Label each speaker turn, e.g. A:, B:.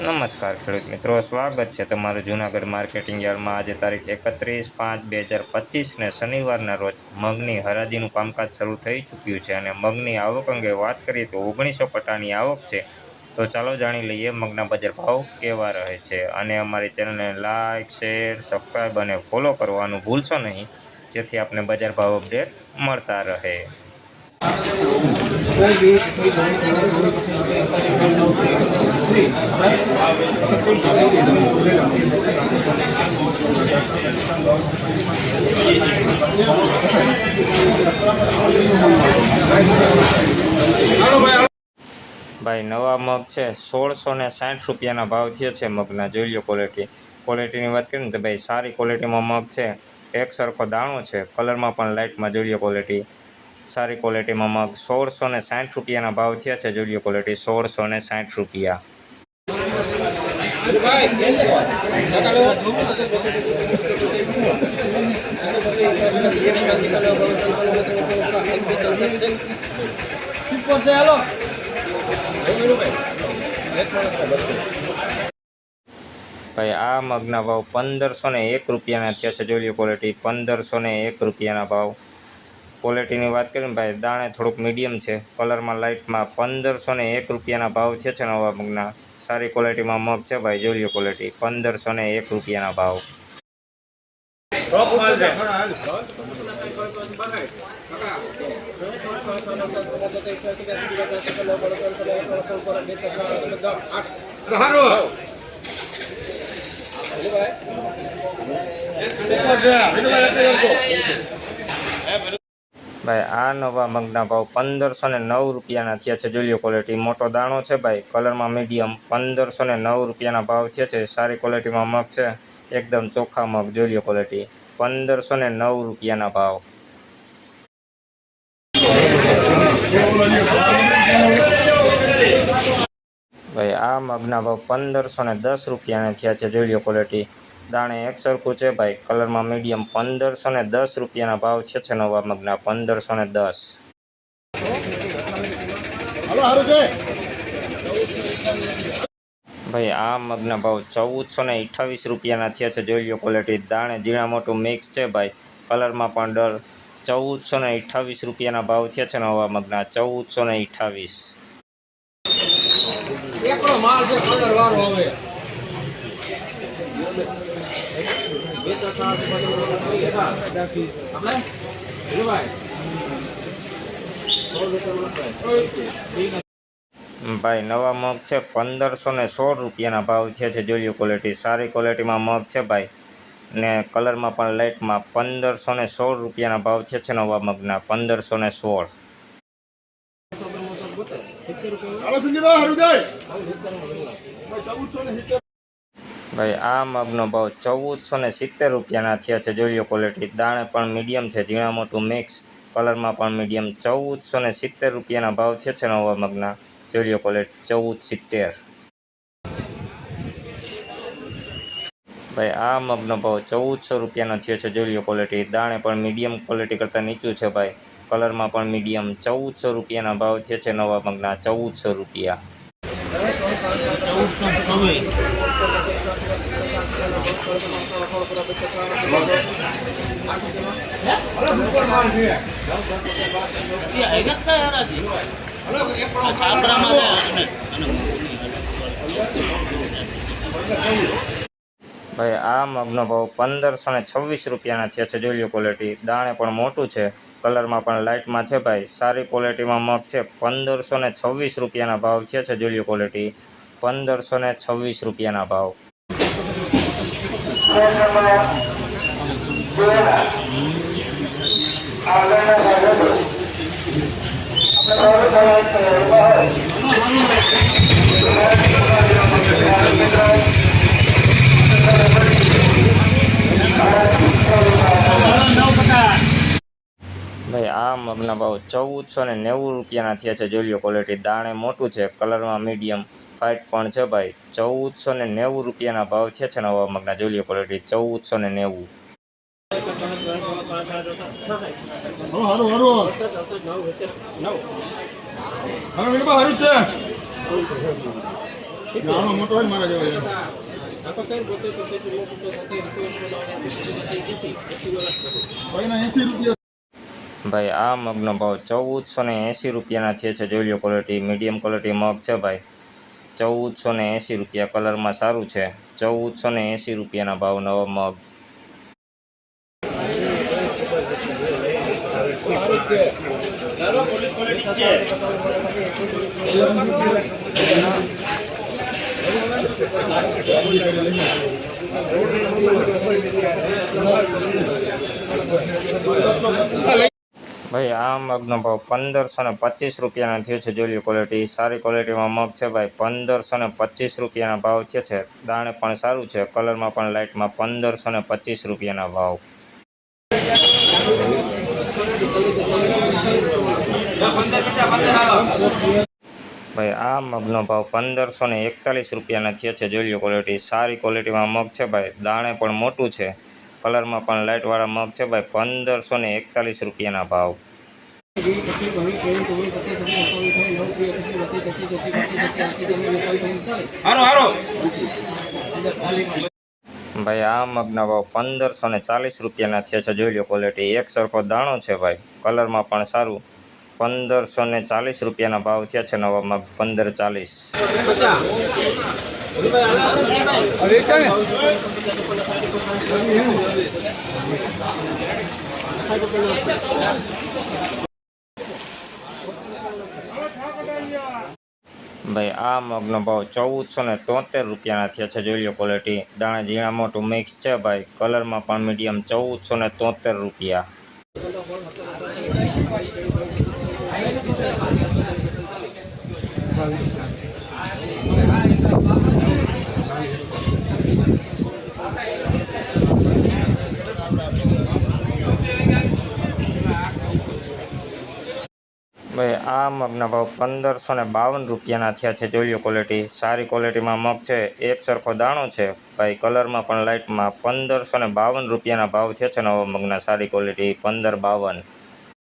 A: નમસ્કાર ખેડૂત મિત્રો, સ્વાગત છે તમારું જૂનાગઢ માર્કેટિંગ યાર્ડમાં. આજે તારીખ એકત્રીસ પાંચ બે હજાર પચીસને શનિવારના રોજ મગની હરાજીનું કામકાજ શરૂ થઈ ચૂક્યું છે અને મગની આવક અંગે વાત કરીએ તો ઓગણીસો પટાની આવક છે. તો ચાલો જાણી લઈએ મગના બજાર ભાવ કેવા રહે છે. અને અમારી ચેનલને લાઇક શેર સબસ્ક્રાઈબ અને ફોલો કરવાનું ભૂલશો નહીં, જેથી આપને બજાર ભાવ અપડેટ મળતા રહે. ભાઈ, નવા મગ છે. સોળસો ને સાઠ રૂપિયાના ભાવ થયો છે મગના. જોઈ લો ક્વોલિટી ક્વોલિટીની વાત કરીએ ને તો ભાઈ, સારી ક્વોલિટીમાં મગ છે. એક સરખો દાણો છે. કલરમાં પણ લાઇટમાં જોઈ લો ક્વોલિટી સારી ક્વોલિટીમાં મગ. સોળસો ને સાઠ રૂપિયાના ભાવ થયા છે. જોઈ લો ક્વોલિટી સોળસો ને સાઠ રૂપિયા. ભાઈ, આ મગના ભાવ પંદરસો ને એક રૂપિયાના થયા છે. જોઈ લો ક્વોલિટી પંદરસો ને એક રૂપિયાના ભાવ. ક્વોલિટીની વાત કરીએ ને ભાઈ, દાણે થોડુંક મીડિયમ છે. કલરમાં લાઇટમાં પંદરસો ને એક રૂપિયાના ભાવ છે નવા મગના. સારી ક્વોલિટીમાં મગ છે ભાઈ જોઈ લો ક્વોલિટી પંદરસો ને એક રૂપિયાના ભાવ. ભાઈ આ નવા મગના ભાવ પંદરસો ને નવ રૂપિયાના થયા છે. જોઈ ક્વોલિટી મોટો દાણો છે ભાઈ. કલરમાં મીડિયમ પંદરસો ને નવ રૂપિયાના ભાવ થયા છે. સારી ક્વોલિટીમાં મગ છે. એકદમ ચોખ્ખા મગ. જોઈ ક્વોલિટી પંદરસો ને નવ રૂપિયાના ભાવ. ભાઈ, આ મગના ભાવ પંદરસો ને દસ રૂપિયાના થયા છે. જોઈ લો ક્વોલિટી દાણે એક સરખું છે ભાઈ. કલરમાં મીડિયમ પંદરસો ને દસ રૂપિયાના ભાવ છે છે નવા મગના પંદરસો ને દસ. ભાઈ આ મગના ભાવ ચૌદસો ને અઠ્ઠાવીસ રૂપિયાના થયા છે. જોઈ લો ક્વોલિટી દાણે ઝીણા મોટું મિક્સ છે ભાઈ. કલરમાં પણ ડર ચૌદસો ને અઠ્ઠાવીસ રૂપિયાના ભાવ થયા છે નવા મગના. ચૌદસો ને અઠ્ઠાવીસ.
B: માલ છે કલર વાળો હવે.
A: ભાઈ, નવા મગ છે પંદરસો ને સોળ રૂપિયાના ભાવ થયા છે જોઈ ક્વોલિટી સારી ક્વોલિટીમાં મગ છે ભાઈ. ને કલરમાં પણ લાઇટમાં પંદરસો ને સોળ રૂપિયાના ભાવ થયા છે નવા મગના. પંદરસો ને સોળ.
B: ભાઈ,
A: આ મગનો ભાવ ચૌદસો ને સિત્તેર રૂપિયાના થયા છે. જોઈ લો ક્વોલિટી દાણે પણ મીડિયમ છે. ઝીણા મોટું મિક્સ કલરમાં પણ મીડિયમ ચૌદસો ને સિત્તેર રૂપિયાના ભાવ થયા છે નવા મગના. જોઈ લો ક્વોલિટી ચૌદ સિત્તેર. ભાઈ, આ મગનો ભાવ ચૌદસો રૂપિયાનો થયો છે. જોઈ લો ક્વોલિટી દાણે પણ મીડિયમ ક્વોલિટી કરતાં નીચું છે ભાઈ. કલરમાં પણ મીડિયમ ચૌદસો રૂપિયાના ભાવ થયા છે નવા મગના. ચૌદસો રૂપિયા. ભાઈ, આ મગનો ભાવ પંદરસો ને છવ્વીસ રૂપિયાના થયા છે. જોઈ લો ક્વોલિટી દાણે પણ મોટું છે. કલરમાં પણ લાઇટમાં છે ભાઈ. સારી ક્વોલિટીમાં મગ છે. પંદરસો ને છવ્વીસ રૂપિયાના ભાવ છે છે. જોઈ લો ક્વોલિટી પંદરસો ને છવ્વીસ રૂપિયાના ભાવ. ભાઈ, આ મગના ભાવ ચૌદસો ને નેવું રૂપિયાના થયા છે. જોઈ લો ક્વોલિટી દાણે મોટું છે કલરમાં મીડિયમ ફાઇટ પણ છે ભાઈ. ચૌદસો ને નેવું રૂપિયાના ભાવ છે છે નવા મગના જોઈ લો ક્વોલિટી ચૌદસો ને નેવું.
B: એંસી રૂપિયા.
A: ભાઈ આ મગનો ભાવ ચૌદસો ને એંસી રૂપિયાના થયા છે. જોઈ લો ક્વોલિટી મીડિયમ ક્વોલિટી મગ છે ભાઈ. ચૌદસો ને એંસી રૂપિયા કલરમાં સારું છે. ચૌદસો ને એંસી રૂપિયાના ભાવ નવો મગ. ભાઈ, આ મગનો ભાવ પંદરસો ને પચીસ રૂપિયાના થયો છે, જોઈ લો ક્વોલિટી સારી ક્વોલિટીમાં મગ છે ભાઈ, પંદરસો ને પચીસ રૂપિયાના ભાવ થયા છે. દાણે પણ સારું છે કલરમાં પણ લાઇટમાં પંદરસો ને પચીસ રૂપિયાના ભાવ. ભાઈ, આ મગનો ભાવ પંદરસો ને એકતાલીસ રૂપિયાના થયા છે, જોઈ લો ક્વોલિટી સારી ક્વોલિટીમાં મગ છે ભાઈ, દાણે પણ મોટું છે. કલરમાં પણ લાઇટવાળા મગ છે ભાઈ પંદરસો ને એકતાલીસ રૂપિયાના ભાવ. ભાઈ આ મગના ભાવ પંદરસો ને ચાલીસ રૂપિયાના થયા છે. જોઈ લો ક્વોલિટી એક સરખો દાણો છે ભાઈ. કલરમાં પણ સારું. પંદરસો ને ચાલીસ રૂપિયાના ભાવ થયા છે નવા મગ પંદર ચાલીસ. ભાઈ, આ મગનો ભાવ ચૌદસો ને તોતેર રૂપિયાના થયા છે. જોઈ લો ક્વોલિટી દાણા ઝીણા મોટું મિક્સ છે ભાઈ. કલરમાં પણ મીડિયમ ચૌદસો ને તોતેર રૂપિયા. ભાઈ આ મગના ભાવ પંદરસો ને બાવન રૂપિયાના થયા છે. જોઈ લો ક્વોલિટી સારી ક્વોલિટીમાં મગ છે. એક સરખો દાણો છે. ભાઈ કલરમાં પણ લાઇટમાં પંદરસો ને બાવન રૂપિયાના ભાવ થયા છે નવા મગના. સારી ક્વોલિટી પંદર બાવન.